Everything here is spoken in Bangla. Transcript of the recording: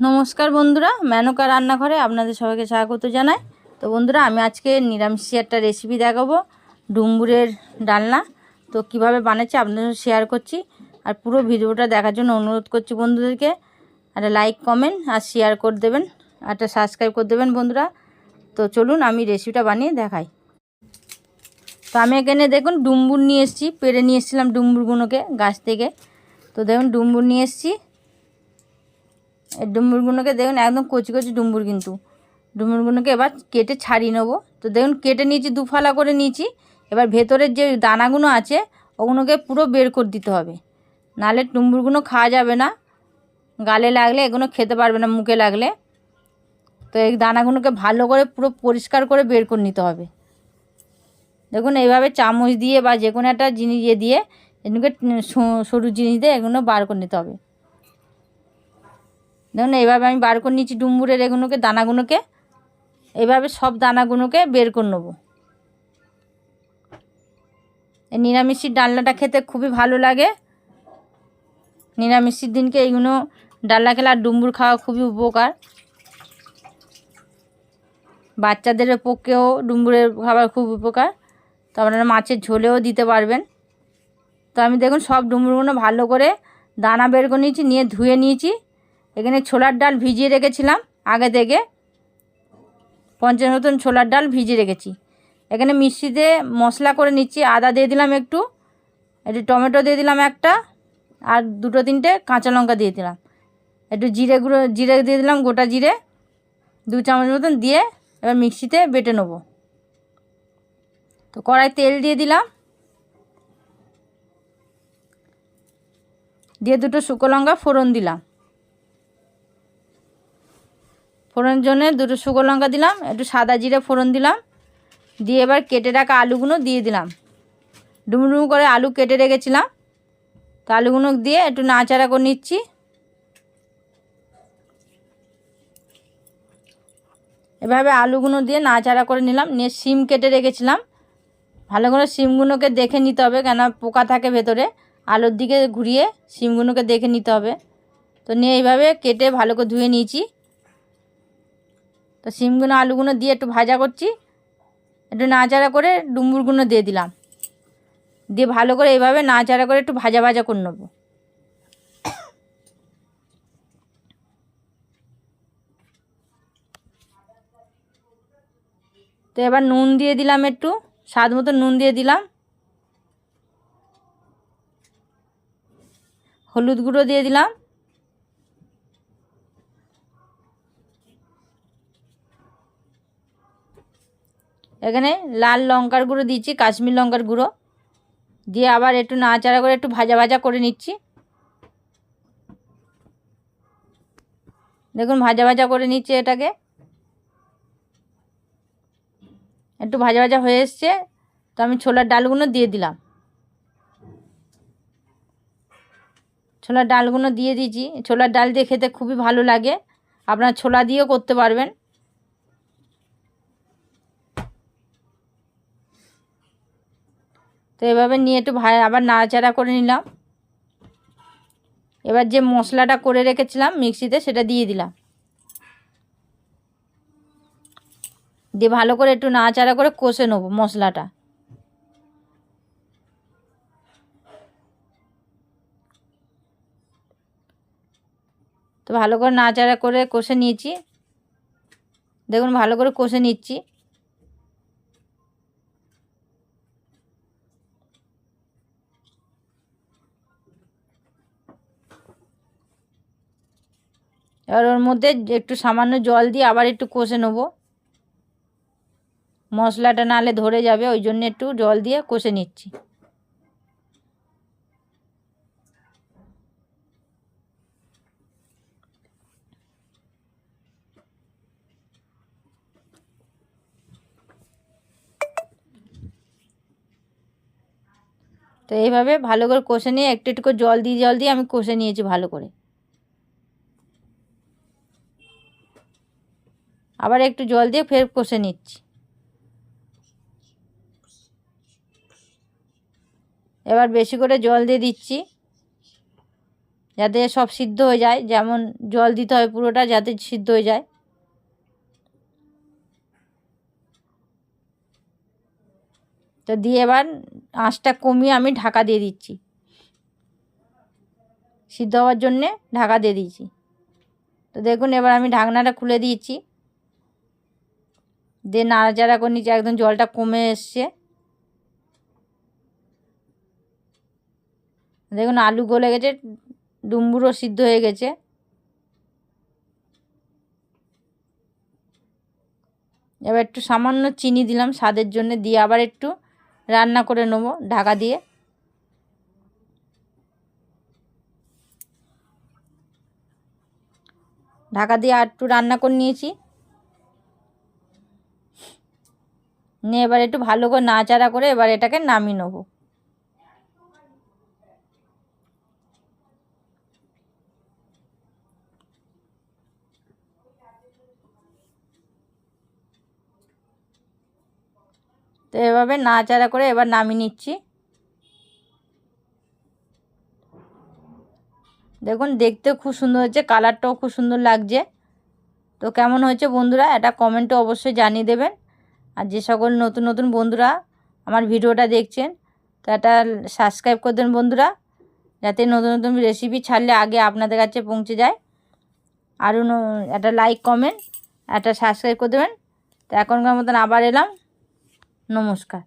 নমস্কার বন্ধুরা, মেনকা রান্নাঘরে আপনাদের সবাইকে স্বাগত জানাই। তো বন্ধুরা, আমি আজকে নিরামিষি একটা রেসিপি দেখাবো ডুম্বুরের ডালনা। তো কীভাবে বানাচ্ছি আপনাদের শেয়ার করছি। আর পুরো ভিডিওটা দেখার জন্য অনুরোধ করছি বন্ধুদেরকে। একটা লাইক কমেন্ট আর শেয়ার করে দেবেন আর একটা সাবস্ক্রাইব করে দেবেন বন্ধুরা। তো চলুন আমি রেসিপিটা বানিয়ে দেখাই। তো আমি এখানে দেখুন ডুম্বুর নিয়ে এসেছি, পেরে নিয়ে এসেছিলাম ডুম্বুরগুলোকে গাছ থেকে। তো দেখুন ডুম্বুর নিয়ে এসেছি। ডুমুরগুলোকে দেখুন, একদম কচি কচি ডুম্বুর কিন্তু। ডুমুরগুলোকে এবার কেটে ছাড়িয়ে নেব। তো দেখুন, কেটে নিয়েছি, দুফালা করে নিয়েছি। এবার ভেতরের যে দানাগুলো আছে, ওগুলোকে পুরো বের করে দিতে হবে। নাহলে ডুম্বুরগুলো খাওয়া যাবে না। গালে লাগলে এগুলো খেতে পারবে না, মুখে লাগলে। তো এই দানাগুলোকে ভালো করে পুরো পরিষ্কার করে বের করে নিতে হবে। দেখুন, এইভাবে চামচ দিয়ে বা যে কোনো একটা জিনিস ইয়ে দিয়ে, এগুলোকে সরু জিনিস দিয়ে এগুলো বার করে নিতে হবে। দেখুন এইভাবে আমি বার করে নিচ্ছি ডুম্বুরের এগুলোকে, দানাগুলোকে। এইভাবে সব দানাগুলোকে বের করে নেব। এই নিরামিষির ডালনাটা খেতে খুবই ভালো লাগে। নিরামিষির দিনকে এইগুলো ডালনা খেলে আর ডুম্বুর খাওয়া খুবই উপকার। বাচ্চাদের পক্ষেও ডুম্বুরের খাবার খুব উপকার। তো আপনারা মাছের ঝোলেও দিতে পারবেন। তো আমি দেখুন, সব ডুমুরগুলো ভালো করে দানা বের করে নিয়েছি, নিয়ে ধুয়ে নিয়েছি। এখানে ছোলার ডাল ভিজিয়ে রেখেছিলাম, আগে থেকে। পঞ্চাশ মতন ছোলার ডাল ভিজিয়ে রেখেছি। এখানে মিষ্টিতে মশলা করে নিচ্ছি, আদা দিয়ে দিলাম একটু একটু টমেটো দিয়ে দিলাম একটা, আর দুটো তিনটে কাঁচা লঙ্কা দিয়ে দিলাম। একটু জিরে গুঁড়ো, জিরে দিয়ে দিলাম গোটা জিরে, দু চামচ মতন দিয়ে এবার মিক্সিতে বেটে নেব। তো কড়াই তেল দিয়ে দিলাম। দিয়ে দুটো শুকো লঙ্কা ফোড়ন দিলাম। ফোড়নের জন্য দুটো শুকো লঙ্কা দিলাম, একটু সাদা জিরে ফোড়ন দিলাম, দিয়ে এবার কেটে রাখা আলুগুলো দিয়ে দিলাম। ডুমডুম করে আলু কেটে রেখেছিলাম। তো আলুগুলো দিয়ে একটু নাচাড়া করে নিচ্ছি। এভাবে আলুগুলো দিয়ে নাচাড়া করে নিলাম, নিয়ে সিম কেটে রেখেছিলাম। ভালো করে সিমগুলোকে দেখে নিতে হবে কেন পোকা থাকে ভেতরে। আলুর দিকে ঘুরিয়ে সিমগুলোকে দেখে নিতে হবে। তো নিয়ে এইভাবে কেটে ভালো করে ধুয়ে নিয়েছি। তো সিমগুলো আলুগুলো দিয়ে একটু ভাজা করছি। একটু নাচাড়া করে ডুম্বুরগুলো দিয়ে দিলাম। দিয়ে ভালো করে এইভাবে নাচাড়া করে একটু ভাজা ভাজা করে নেব। তো এবার নুন দিয়ে দিলাম একটু, স্বাদ মতো নুন দিয়ে দিলাম। হলুদ গুঁড়ো দিয়ে দিলাম। এখানে লাল লঙ্কার গুঁড়ো দিচ্ছি, কাশ্মীর লঙ্কার গুঁড়ো। দিয়ে আবার একটু নাড়াচাড়া করে একটু ভাজা ভাজা করে নিচ্ছি। দেখুন, ভাজা ভাজা করে নিচ্ছে এটাকে। একটু ভাজা ভাজা হয়ে এসছে, তো আমি ছোলার ডালগুলো দিয়ে দিলাম। ছোলার ডালগুলো দিয়ে দিয়েছি। ছোলার ডাল দিয়ে খেতে খুবই ভালো লাগে। আপনার ছোলা দিয়েও করতে পারবেন। তো এভাবে নিয়ে একটু ভাই আবার নাড়াচাড়া করে নিলাম। এবার যে মশলাটা করে রেখেছিলাম মিক্সিতে সেটা দিয়ে দিলাম। দিয়ে ভালো করে একটু নাড়াচাড়া করে কষে নেব মশলাটা। তো ভালো করে নাড়াচাড়া করে কষে নিয়েছি। দেখুন ভালো করে কষে নিচ্ছি। এবার ওর মধ্যে একটু সামান্য জল দিয়ে আবার একটু কষে নেব। মশলাটা নালে ধরে যাবে, ওই জন্য একটু জল দিয়ে কষে নিচ্ছি। তো এইভাবে ভালো করে কষে নিয়ে একটু একটু করে জল দিয়ে জল দিয়ে আমি কষে নিয়েছি ভালো করে। আবার একটু জল দিয়ে ফের কষে নিচ্ছি। এবার বেশি করে জল দিয়ে দিচ্ছি, যাতে সব সিদ্ধ হয়ে যায়। যেমন জল দিতে হয় পুরোটা, যাতে সিদ্ধ হয়ে যায়। তো দিয়ে এবার আঁচটা কমিয়ে আমি ঢাকা দিয়ে দিচ্ছি। সিদ্ধ হওয়ার জন্যে ঢাকা দিয়ে দিয়েছি তো দেখুন, এবার আমি ঢাকনাটা খুলে দিয়েছি। দিয়ে নাড়াচাড়া করে নিচ্ছি একদম জলটা কমে এসছে। দেখুন আলু গলে গেছে ডুম্বুরও সিদ্ধ হয়ে গেছে। এবার একটু সামান্য চিনি দিলাম স্বাদের জন্য, দিয়ে আবার একটু রান্না করে নেব ঢাকা দিয়ে। ঢাকা দিয়ে আর একটু রান্না করে নিয়েছি। নিয়ে এবার একটু ভালো করে নাড়াচাড়া করে এবার এটাকে নামিয়ে নেব। তো এভাবে নাড়াচাড়া করে এবার নামিয়ে নিচ্ছি। দেখুন দেখতেও খুব সুন্দর হচ্ছে, কালারটাও খুব সুন্দর লাগছে। তো কেমন হয়েছে বন্ধুরা, এটা কমেন্টে অবশ্যই জানিয়ে দেবেন। আর যে সকল নতুন নতুন বন্ধুরা আমার ভিডিওটা দেখছেন তো এটা সাবস্ক্রাইব করে দেন বন্ধুরা, যাতে নতুন নতুন রেসিপি ছাড়লে আগে আপনাদের কাছে পৌঁছে যায়। আরও একটা লাইক কমেন্ট একটা সাবস্ক্রাইব করে দেবেন। তো এখনকার মতন আবার এলাম। নমস্কার।